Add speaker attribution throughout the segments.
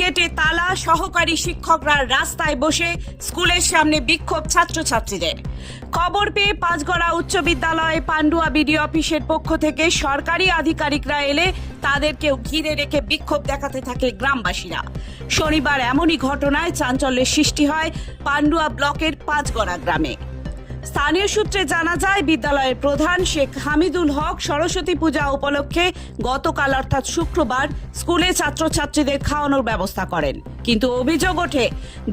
Speaker 1: গেটে তালা সহকারী শিক্ষকরা রাস্তায় বসে স্কুলের সামনে বিক্ষোভ ছাত্রছাত্রীদের। খবর পেয়ে পাঁচগড়া উচ্চ বিদ্যালয়ে পান্ডুয়া বিডি অফিসের পক্ষ থেকে সরকারি আধিকারিকরা এলে তাদেরকেও ঘিরে রেখে বিক্ষোভ দেখাতে থাকে গ্রামবাসীরা। শনিবার এমনই ঘটনায় চাঞ্চল্যের সৃষ্টি হয় পান্ডুয়া ব্লকের পাঁচগড়া গ্রামে। স্থানীয় সূত্রে জানা যায়, বিদ্যালয়ের প্রধান শেখ হামিদুল হক সরস্বতী পূজা উপলক্ষে গতকাল, অর্থাৎ শুক্রবার, স্কুলে ছাত্রছাত্রীদের খাওয়ানোর ব্যবস্থা করেন। কিন্তু অভিযোগ ওঠে,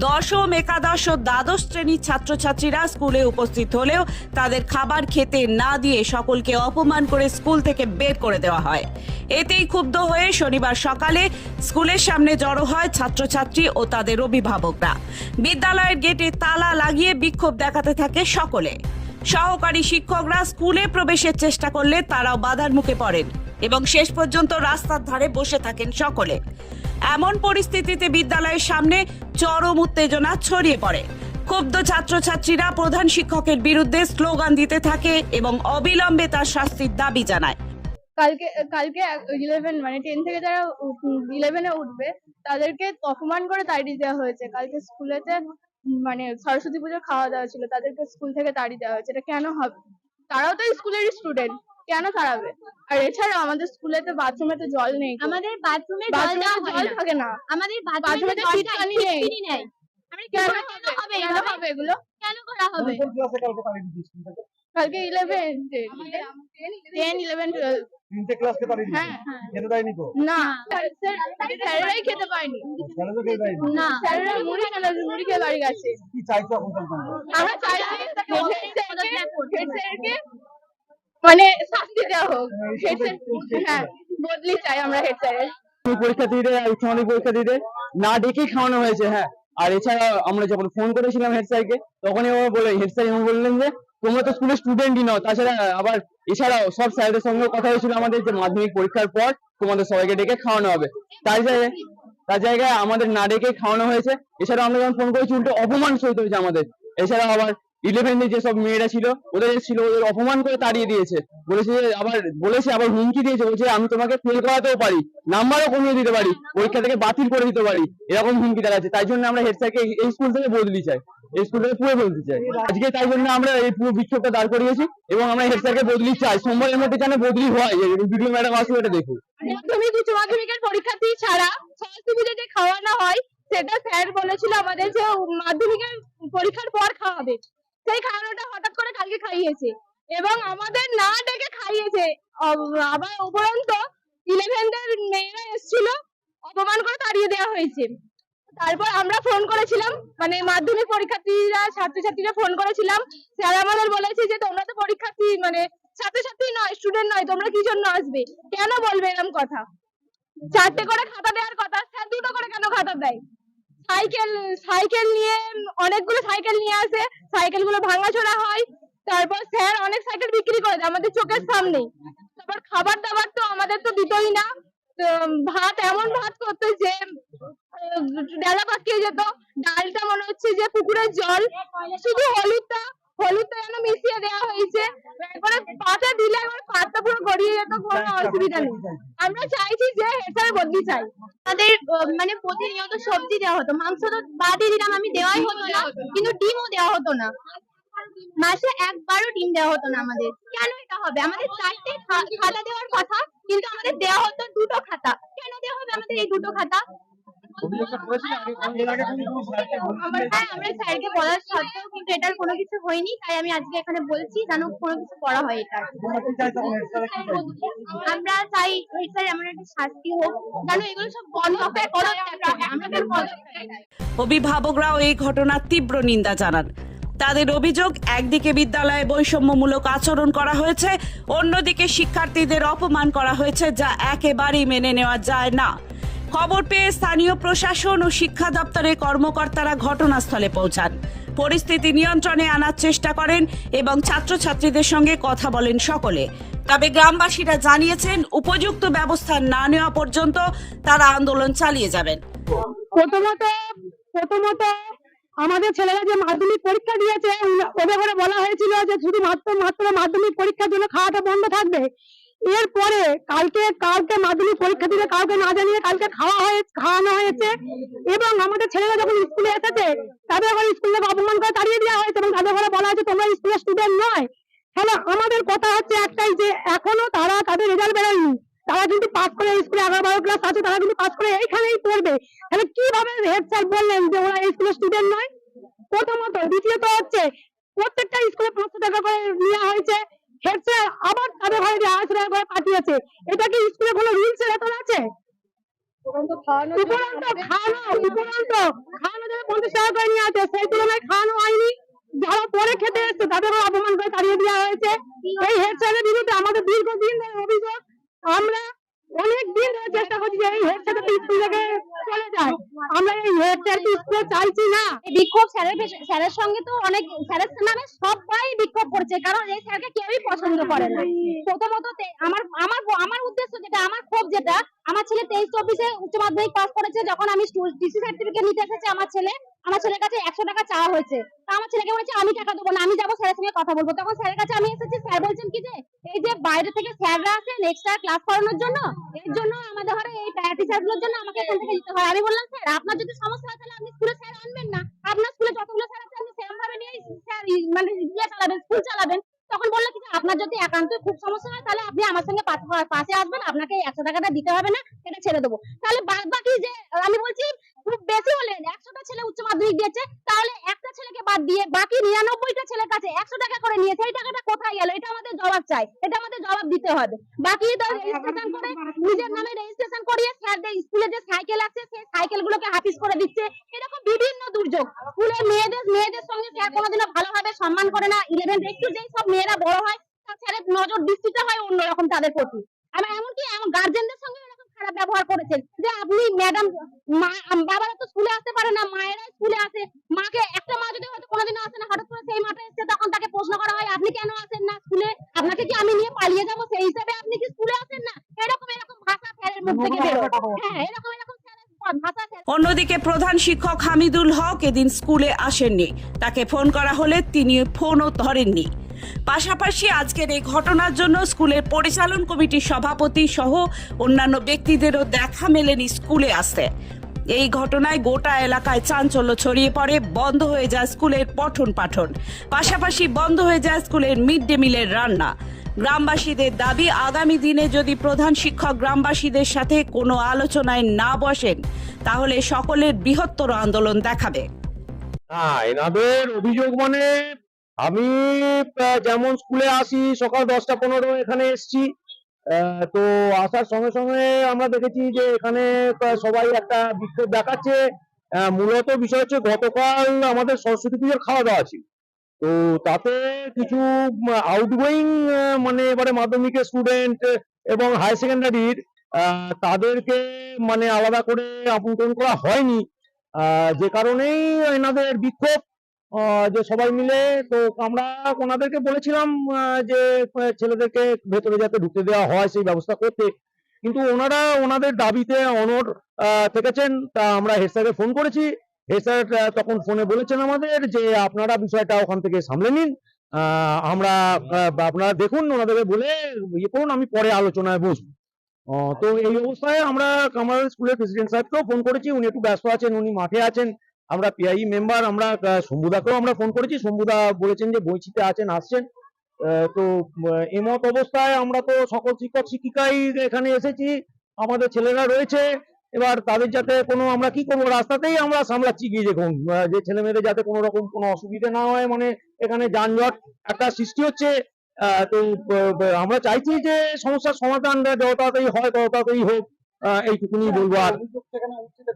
Speaker 1: দশম, একাদশ ও দ্বাদশ শ্রেণির ছাত্রছাত্রীরা স্কুলে উপস্থিত হলেও তাদের খাবার খেতে না দিয়ে সকলকে অপমান করে স্কুল থেকে বের করে দেওয়া হয়। এতেই ক্ষুব্ধ হয়ে শনিবার সকালে স্কুলের সামনে জড়ো হয় ছাত্রছাত্রী ও তাদের অভিভাবকরা। বিদ্যালয়ের গেটে তালা লাগিয়ে বিক্ষোভ দেখাতে থাকে সকলে। সহকারী শিক্ষকরা স্কুলে প্রবেশের চেষ্টা করলে তারাও বাধার মুখে পড়েন এবং শেষ পর্যন্ত রাস্তার ধারে বসে থাকেন সকলে। এমন পরিস্থিতিতে বিদ্যালয়ের সামনে চরম উত্তেজনা ছড়িয়ে পড়ে। ক্ষুব্ধ ছাত্রছাত্রীরা প্রধান শিক্ষকের বিরুদ্ধে স্লোগান দিতে থাকে এবং অবিলম্বে তার শাস্তির দাবি জানায়।
Speaker 2: কালকে কালকে ইলেভেন মানে টেন থেকে যারা ইলেভেনে উঠবে, তাদেরকে অপমান করে তাড়িয়ে দেওয়া হয়েছে। কালকে স্কুলেতে মানে সরস্বতী পুজোর খাওয়া দাওয়া ছিল তাদেরকে স্কুল থেকে তাড়িয়ে দেওয়া হয়েছে। এটা কেন হবে? তারাও তো স্কুলেরই স্টুডেন্ট কেন তাড়াবে? আর এছাড়াও আমাদের স্কুলে তো বাথরুমে তো জল নেই
Speaker 3: আমাদের বাথরুমে জল
Speaker 2: জল থাকে না।
Speaker 3: আমাদের
Speaker 2: বাথরুমে তো
Speaker 3: একটু
Speaker 2: নেই। কেন হবে এগুলো?
Speaker 3: কেন করা হবে?
Speaker 4: কালকে
Speaker 2: ইলেভেন টেন ইলেভেন টুয়েলভ
Speaker 4: তিনটে
Speaker 2: হ্যাঁ,
Speaker 3: হ্যাঁ।
Speaker 4: খেতে দেয়নি তো?
Speaker 2: না। স্যার স্যারেরাই খেতে পায়নি
Speaker 4: স্যারেদের খেতে দেয়নি।
Speaker 3: না
Speaker 2: স্যারেরা মুড়ি খেলে মুড়ি খেয়ে বাড়ি গেছে।
Speaker 4: কি চাইছো এখন
Speaker 2: আমরা চাইছি হেড স্যারকে মানে শাস্তি দেওয়া হোক। হেড স্যার হ্যাঁ বদলি চাই আমরা হেড স্যারের।
Speaker 5: উচ্চ মাধ্যমিক পরীক্ষার্থীদের না ডেকেই খাওয়ানো হয়েছে হ্যাঁ। আর এছাড়া আমরা যখন ফোন করেছিলাম হেড স্যারকে তখনই ও বলে হেড স্যার বললেন যে তোমরা তো স্কুলের স্টুডেন্টই নও, তাছাড়া আবার এছাড়াও সব স্যারদের সঙ্গে কথা হয়েছিল আমাদের যে মাধ্যমিক পরীক্ষার পর তোমাদের সবাইকে ডেকে খাওয়ানো হবে। জায়গায়, তার জায়গায় আমাদের না ডেকে খাওয়ানো হয়েছে। এছাড়াও আমরা যখন ফোন করেছি, উল্টো অপমান সহিত হয়েছে আমাদের। এছাড়াও আবার ইলেভেনে যেসব মেয়েরা ছিল, ওদের ছিল, ওদের অপমান করে তাড়িয়ে দিয়েছে। বলেছে যে, আবার, বলেছে, আবার হুমকি দিয়েছে। বলছে, আমি তোমাকে ফেল করাতেও পারি নাম্বারও কমিয়ে দিতে পারি, পরীক্ষা থেকে বাতিল করে দিতে পারি। এরকম হুমকি দেখাচ্ছে। তাই জন্য আমরা হেড স্যারকে এই স্কুল থেকে বদলি চাই। এই স্কুল থেকে পুরো বদলি চাই আজকে তাই জন্য আমরা এই পুরো বিক্ষোভটা দাঁড় করিয়েছি এবং আমরা হেড স্যারকে বদলি চাই। সোমবারের মধ্যে বদলি হয় ভিডিও ম্যাডাম এটা দেখুন
Speaker 2: মাধ্যমিক, উচ্চ মাধ্যমিকের পরীক্ষার্থী ছাড়া সরস্বতী পুজো যে খাওয়ানো হয়, সেটা স্যার বলেছিল আমাদের যে মাধ্যমিকের পরীক্ষার পর খাওয়াবে। সেই খাওয়ানোটা হঠাৎ করে কালকে খাইয়েছে। এবং আমাদের না ডেকে খাইয়েছে। আবার উপরন্ত ইলেভেনদের মেয়েরা এসেছিল, অপমান করে তাড়িয়ে দেওয়া হয়েছে। তারপর আমরা ফোন করেছিলাম মানে মাধ্যমিক পরীক্ষার্থীরা, ছাত্রছাত্রীরা ফোন করেছিলাম। স্যার আমাদের বলেছে যে, তোমরা তো পরীক্ষার্থী মানে ছাত্রছাত্রী নয় স্টুডেন্ট নয়, তোমরা কি জন্য আসবে? কেন বলবে এরকম কথা? চারটে করে খাতা দেওয়ার কথা, স্যার দুটো করে কেন খাতা দেয়? সাইকেল সাইকেল নিয়ে, অনেকগুলো সাইকেল নিয়ে আসে সাইকেলগুলো ভাঙাচোরা হয়। তারপর স্যার অনেক সাইকেল বিক্রি করে দেয়, আমাদের চোখের সামনে। তারপর খাবার দাবার তো আমাদের তো দিতই না। ভাত, এমন ভাত করতো যে ডালা পাকিয়ে যেত? ডালটা মনে হচ্ছে যে পুকুরের জল। শুধু হলুদটা হলুদটা যেন মিশিয়ে দেওয়া হয়েছে। একবারে পাতে দিলে একবার পাতটা পুরো গড়িয়ে যেত কোনো অসুবিধা নেই। আমরা চাইছি যে হেড বদলি চাই।
Speaker 3: আহ, মানে প্রতিনিয়ত সবজি দেওয়া হতো। মাংস তো বাদই দিলাম আমি দেওয়াই হতো না কিন্তু ডিমও দেওয়া হতো না। মাসে একবারও ডিম দেওয়া হতো না আমাদের। কেন এটা হবে? আমাদের চারটে খাতা দেওয়ার কথা কিন্তু আমাদের দেওয়া হতো দুটো খাতা। কেন দেওয়া হবে আমাদের এই দুটো খাতা? আমার? হ্যাঁ আমরা স্যারকে বলার সত্ত্বেও কিন্তু এটার কোনো কিছু হয়নি তাই আমি আজকে এখানে বলছি যেন কোনো কিছু করা হয় এটা
Speaker 4: তোমরা কি চাইছো এখন হেড স্যারের কি চাইছো
Speaker 3: আমরা চাই স্যার এমন একটা শাস্তি হোক যেন এগুলো সব বন্ধ করে পদত্যাগ করে। আমরা তো পদত্যাগ চাই।
Speaker 1: অভিভাবকরাও এই ঘটনার তীব্র নিন্দা জানান তাদের অভিযোগ একদিকে বিদ্যালয়ে বৈষম্যমূলক আচরণ করা হয়েছে অন্যদিকে শিক্ষার্থীদের অপমান করা হয়েছে যা একেবারেই মেনে নেওয়া যায় না খবর পেয়ে স্থানীয় প্রশাসন ও শিক্ষা দপ্তরের কর্মকর্তারা ঘটনাস্থলে পৌঁছান। পরিস্থিতি নিয়ন্ত্রণে আনার চেষ্টা করেন এবং ছাত্রছাত্রীদের সঙ্গে কথা বলেন সকলে। তবে গ্রামবাসীরা জানিয়েছেন, উপযুক্ত ব্যবস্থা না নেওয়া পর্যন্ত তারা আন্দোলন চালিয়ে যাবেন।
Speaker 2: প্রথমত প্রথমত আমাদের ছেলেরা যে মাধ্যমিক পরীক্ষা দিয়েছে ওদের করে বলা হয়েছিল যে শুধু মাত্র মাত্র মাধ্যমিক পরীক্ষার জন্য খাওয়াটা বন্ধ থাকবে।
Speaker 6: এরপরে কালকে মাধ্যমিক পরীক্ষা দিলে না জানিয়ে কালকে খাওয়া হয়ে খাওয়ানো হয়েছে। এবং আমাদের ছেলেরা যখন স্কুলে এসেছে, তাদের ঘরে স্কুল থেকে অপমান করে তাড়িয়ে দেওয়া হয়েছে এবং তাদের ঘরে বলা হয়েছে, তোমরা স্কুলের স্টুডেন্ট নয়। আমাদের কথা হচ্ছে একটাই যে, এখনও তারা তাদের রেজাল্ট বেরোয়নি। তারা কিন্তু পাস করে স্কুলে এগারো বারো ক্লাস আছে, তারা কিন্তু পাস করে এইখানেই পড়বে। তাহলে কীভাবে হেড স্যার বললেন যে, ওরা স্কুলের স্টুডেন্ট নয়? প্রথমত, দ্বিতীয়ত হচ্ছে, প্রত্যেকটা স্কুলে পাঁচশো টাকা করে নেওয়া হয়েছে। হেড স্যার আবার দিয়ে আড়াইশো টাকা করে পাঠিয়েছে এটা কি স্কুলে কোনো রুলস এর আছে? যারা পরে খেতে এসছে তাদের অপমান করে তাড়িয়ে দেওয়া হয়েছে। এই হেড স্যারের বিরুদ্ধে আমাদের দীর্ঘদিন ধরে অভিযোগ আমরা অনেক দিন ধরে চেষ্টা করছি যে এই হেড স্যারটা স্কুল থেকে চলে যায়। আমরা এই হেড স্যারকে চাইছি না।
Speaker 3: বিক্ষোভ স্যারের স্যারের সঙ্গে তো অনেক, স্যারের নামে সবাই বিক্ষোভ করছে, কারণ এই স্যারকে কেউই পছন্দ করে না। প্রথমত আমার আমার আমার উদ্দেশ্য যেটা, আমার ক্ষোভ যেটা, আমার ছেলে তেইশ চব্বিশে উচ্চ মাধ্যমিক পাস করেছে যখন আমি টিসি সার্টিফিকেট নিতে এসেছি আমার ছেলে। আমার ছেলের কাছে একশো টাকা চাওয়া হয়েছে। তা আমার ছেলেকে বলেছে, আমি টাকা দেবো না, আমি যাব স্যারের সঙ্গে কথা বলব। তখন স্যারের কাছে আমি এসেছি, স্যার বলছেন কি যে এই যে বাইরে থেকে স্যাররা আসেন এক্সট্রা ক্লাস করানোর জন্য, এর জন্য আমাদের ঘরে এই টিচারগুলোর জন্য আমাকে এখান থেকে দিতে হয়। আমি বললাম, স্যার, আপনার যদি সমস্যা হয় তাহলে আপনি স্কুলে স্যার আনবেন না। আপনার স্কুলে যতগুলো স্যার আছে, আপনি সেরকম ভাবে নিয়ে স্যার মানে ইয়ে চালাবেন স্কুল চালাবেন। তখন বলল কি আপনার যদি একান্ত খুব সমস্যা হয়, তাহলে আপনি আমার সঙ্গে পাশে- আসবেন, আপনাকে একশো টাকাটা দিতে হবে না এটা ছেড়ে দেবো। তাহলে বাদ বাকি যে, আমি বলছি, খুব বেশি হলে একশোটা ছেলে উচ্চ মাধ্যমিক দিয়েছে, তাহলে বাদ দিয়ে বাকি নিরানব্বইটা ছেলের কাছে একশো টাকা করে নিয়েছে। এই টাকাটা কোথায় গেল? এটা আমাদের জবাব চাই। এটা আমাদের জবাব দিতে হবে। বাকি রেজিস্ট্রেশন করে নিজের নামে রেজিস্ট্রেশন করিয়ে স্যারদের স্কুলে যে সাইকেল আছে সেই সাইকেল গুলোকে হাফিস করে দিচ্ছে। এরকম বিভিন্ন দুর্যোগ। স্কুলে মেয়েদের মেয়েদের সঙ্গে স্যার কোনোদিনও ভালোভাবে সম্মান করে না। ইলেভেন একটু যেই সব মেয়েরা বড় হয় তার স্যারের নজর দৃষ্টিটা হয় অন্যরকম তাদের প্রতি। আমার এমনকি গার্জেনদের সঙ্গে খারাপ ব্যবহার করেছেন। যে আপনি ম্যাডাম বাবারা তো স্কুলে আসতে পারে না মায়েরা স্কুলে আসে। মাকে একটা মা যদি হয়তো কোনোদিনও আসে না হঠাৎ করে সেই মাঠে এসে তখন তাকে প্রশ্ন করা হয় আপনি কেন আসেন না স্কুলে আপনাকে কি আমি নিয়ে পালিয়ে যাব? সেই হিসাবে আপনি কি স্কুলে আসেন না? এরকম এরকম ভাষা স্যারের মুখ থেকে বেরোয় হ্যাঁ এরকম এরকম
Speaker 1: অন্যদিকে প্রধান শিক্ষক হামিদুল হক এদিন স্কুলে আসেননি। তাকে ফোন করা হলে তিনি ফোনও ধরেননি। পাশাপাশি আজকের এই ঘটনার জন্য স্কুলের পরিচালন কমিটির সভাপতি সহ অন্যান্য ব্যক্তিদেরও দেখা মেলেনি স্কুলে আসতে। এই ঘটনায় গোটা এলাকায় চাঞ্চল্য ছড়িয়ে পড়ে, বন্ধ হয়ে যায় স্কুলের পঠন পাঠন। পাশাপাশি বন্ধ হয়ে যায় স্কুলের মিড ডে মিলের রান্না। গ্রামবাসীদের দাবি, আগামী দিনে যদি প্রধান শিক্ষক গ্রামবাসীদের সাথে কোনো আলোচনায় না বসেন, তাহলে সকলের বৃহত্তর আন্দোলন দেখাবে।
Speaker 7: না, এনাদের অভিযোগ মানে আমি যেমন স্কুলে আসি, সকাল দশটা পনেরো এখানে এসছি। তো আসার সঙ্গে সঙ্গে আমরা দেখেছি যে এখানে সবাই একটা বিক্ষোভ দেখাচ্ছে। মূলত বিষয় হচ্ছে গতকাল আমাদের সরস্বতী পুজোর খাওয়া দাওয়া ছিল। তো তাতে কিছু আউটগোয়িং মানে এবারে মাধ্যমিকের স্টুডেন্ট এবং হায়ার সেকেন্ডারির তাদেরকে মানে আলাদা করে আমন্ত্রণ করা হয়নি। যে কারণেই এনাদের বিক্ষোভ। যে সবাই মিলে তো আমরা ওনাদেরকে বলেছিলাম যে ছেলেদেরকে ভেতরে যাতে ঢুকতে দেওয়া হয় সেই ব্যবস্থা করতে। কিন্তু ওনারা ওনাদের দাবিতে আহ, থেকেছেন তা আমরা হেড স্যারকে ফোন করেছি। হেড স্যার তখন ফোনে বলেছেন আমাদের যে আপনারা বিষয়টা ওখান থেকে সামলে নিন। আমরা আপনারা দেখুন ওনাদেরকে বলে ইয়ে করুন আমি পরে আলোচনায় বসবো। তো এই অবস্থায় আমরা আমাদের স্কুলের প্রেসিডেন্ট সাহেবকেও ফোন করেছি। উনি একটু ব্যস্ত আছেন উনি মাঠে আছেন। আমরা পিআই মেম্বার আমরা আহ, শম্ভুদাকেও আমরা ফোন করেছি। শম্ভুদা বলেছেন যে বইচিতে আছেন আসছেন। তো এমত অবস্থায় আমরা তো সকল শিক্ষক শিক্ষিকাই এখানে এসেছি। আমাদের ছেলেরা রয়েছে। এবার তাদের যাতে কোনো আমরা কি করব রাস্তাতেই আমরা সামলাচ্ছি গিয়ে দেখুন। যে ছেলে মেয়েদের যাতে কোনো রকম কোনো অসুবিধা না হয় মানে এখানে যানজট একটা সৃষ্টি হচ্ছে। তো আমরা চাইছি যে সমস্যার সমাধান যত তাড়াতাড়ি হয় তত তাড়াতাড়ি হোক এইটুকুনি বলব আর।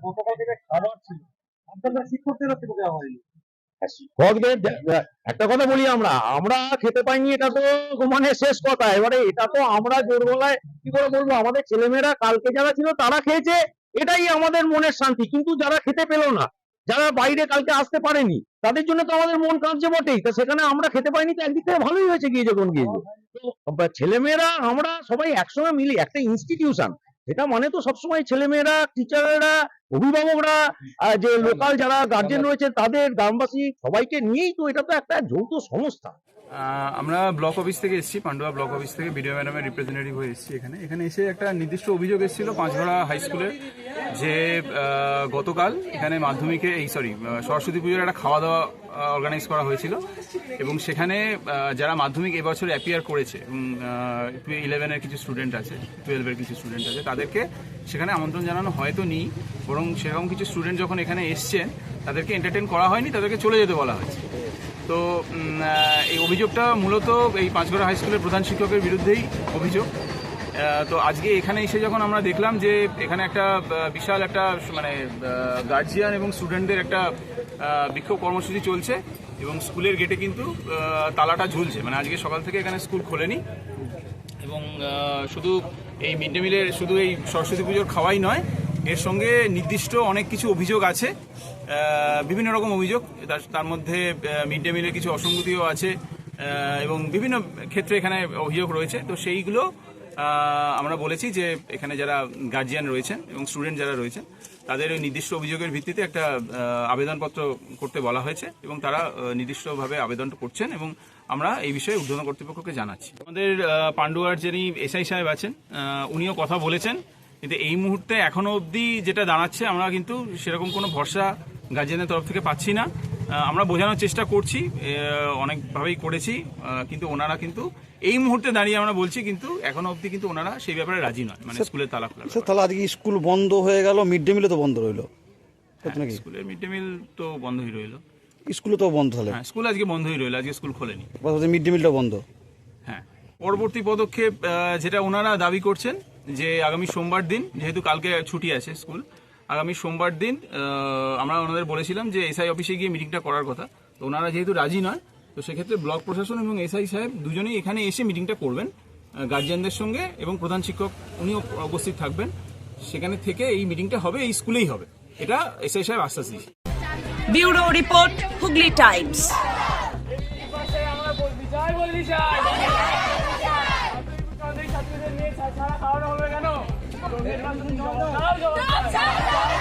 Speaker 4: গতকাল খাবার ছিল।
Speaker 7: একটা কথা বলি আমরা আমরা খেতে পাইনি এটা তো মানে শেষ কথা। এবারে এটা তো আমরা জোর গলায় কি করে বলব আমাদের ছেলেমেয়েরা কালকে যারা ছিল তারা খেয়েছে এটাই আমাদের মনের শান্তি। কিন্তু যারা খেতে পেল না যারা বাইরে কালকে আসতে পারেনি তাদের জন্য তো আমাদের মন কাঁদছে বটেই। তা সেখানে আমরা খেতে পাইনি তো একদিক থেকে ভালোই হয়েছে গিয়ে যখন গিয়েছে ছেলেমেয়েরা আমরা সবাই একসঙ্গে মিলি একটা ইনস্টিটিউশন এটা মানে তো সবসময় ছেলেমেয়েরা টিচাররা অভিভাবকরা যে লোকাল যারা গার্জেন রয়েছে তাদের গ্রামবাসী সবাইকে নিয়েই তো এটা তো একটা যৌথ সংস্থা।
Speaker 8: আমরা ব্লক অফিস থেকে এসেছি, পান্ডুয়া ব্লক অফিস থেকে, বিডিও ম্যাডামের রিপ্রেজেন্টেটিভ হয়ে এসেছি এখানে। এখানে এসে একটা নির্দিষ্ট অভিযোগ এসেছিল পাঁচঘড়া হাই স্কুলের যে গতকাল এখানে মাধ্যমিকে, এই সরি সরস্বতী পুজোর একটা খাওয়া দাওয়া অর্গানাইজ করা হয়েছিল। এবং সেখানে যারা মাধ্যমিক এবছর অ্যাপিয়ার করেছে ইলেভেনের কিছু স্টুডেন্ট আছে টুয়েলভের কিছু স্টুডেন্ট আছে, তাদেরকে সেখানে আমন্ত্রণ জানানো হয়তো নেই, বরং সেরকম কিছু স্টুডেন্ট যখন এখানে এসছেন, তাদেরকে এন্টারটেন করা হয়নি, তাদেরকে চলে যেতে বলা হয়েছে। তো এই অভিযোগটা মূলত এই পাঁচগড়া হাই স্কুলের প্রধান শিক্ষকের বিরুদ্ধেই অভিযোগ। তো আজকে এখানে এসে যখন আমরা দেখলাম যে এখানে একটা বিশাল একটা মানে গার্জিয়ান এবং স্টুডেন্টদের একটা বিক্ষোভ কর্মসূচি চলছে এবং স্কুলের গেটে কিন্তু তালাটা ঝুলছে। মানে আজকে সকাল থেকে এখানে স্কুল খোলেনি এবং শুধু এই মিড ডে মিলের শুধু এই সরস্বতী পুজোর খাওয়াই নয়, এর সঙ্গে নির্দিষ্ট অনেক কিছু অভিযোগ আছে। বিভিন্ন রকম অভিযোগ, তার- মধ্যে মিড ডে মিলের কিছু অসঙ্গতিও আছে এবং বিভিন্ন ক্ষেত্রে এখানে অভিযোগ রয়েছে। তো সেইগুলো আমরা বলেছি যে এখানে যারা গার্জিয়ান রয়েছেন এবং স্টুডেন্ট যারা রয়েছেন তাদের ওই নির্দিষ্ট অভিযোগের ভিত্তিতে একটা আবেদনপত্র করতে বলা হয়েছে এবং তারা নির্দিষ্টভাবে আবেদনটা করছেন এবং আমরা এই বিষয়ে ঊর্ধ্বতন কর্তৃপক্ষকে জানাচ্ছি। আমাদের আহ, পান্ডুয়ার যিনি এসআই সাহেব আছেন উনিও কথা বলেছেন কিন্তু এই মুহূর্তে এখনও অবধি যেটা দাঁড়াচ্ছে আমরা কিন্তু সেরকম কোনো ভরসা গার্জিয়ানের তরফ থেকে পাচ্ছি না। আমরা বোঝানোর চেষ্টা করছি অনেকভাবেই করেছি কিন্তু ওনারা কিন্তু এই মুহূর্তে দাঁড়িয়ে আমরা বলছি কিন্তু এখনও অবধি কিন্তু ওনারা সেই ব্যাপারে রাজি নয় মানে স্কুলের তালা খোলা
Speaker 4: তাহলে আজকে স্কুল বন্ধ হয়ে গেল মিড ডে মিলও তো বন্ধ রইল।
Speaker 8: স্কুলের মিড ডে মিল তো বন্ধই রইল।
Speaker 4: স্কুলও তো বন্ধ তাহলে?
Speaker 8: হ্যাঁ স্কুল আজকে বন্ধই রইল আজকে স্কুল খোলেনি।
Speaker 4: মিড ডে মিলটা বন্ধ।
Speaker 8: হ্যাঁ পরবর্তী পদক্ষেপ যেটা ওনারা দাবি করছেন যে আগামী সোমবার দিন যেহেতু কালকে ছুটি আছে স্কুল আগামী সোমবার দিন আমরা ওনাদের বলেছিলাম যে এসআই অফিসে গিয়ে মিটিংটা করার কথা। তো ওনারা যেহেতু রাজি নয় তো সেক্ষেত্রে ব্লক প্রশাসন এবং এসআই সাহেব দুজনেই এখানে এসে মিটিংটা করবেন গার্জিয়ানদের সঙ্গে এবং প্রধান শিক্ষক উনিও উপস্থিত থাকবেন। সেখানে থেকে এই মিটিংটা হবে এই স্কুলেই হবে। এটা এসআই সাহেব আশ্বাস দিয়েছে।
Speaker 1: Bureau report Hooghly Times.
Speaker 5: Stop! Stop! Stop!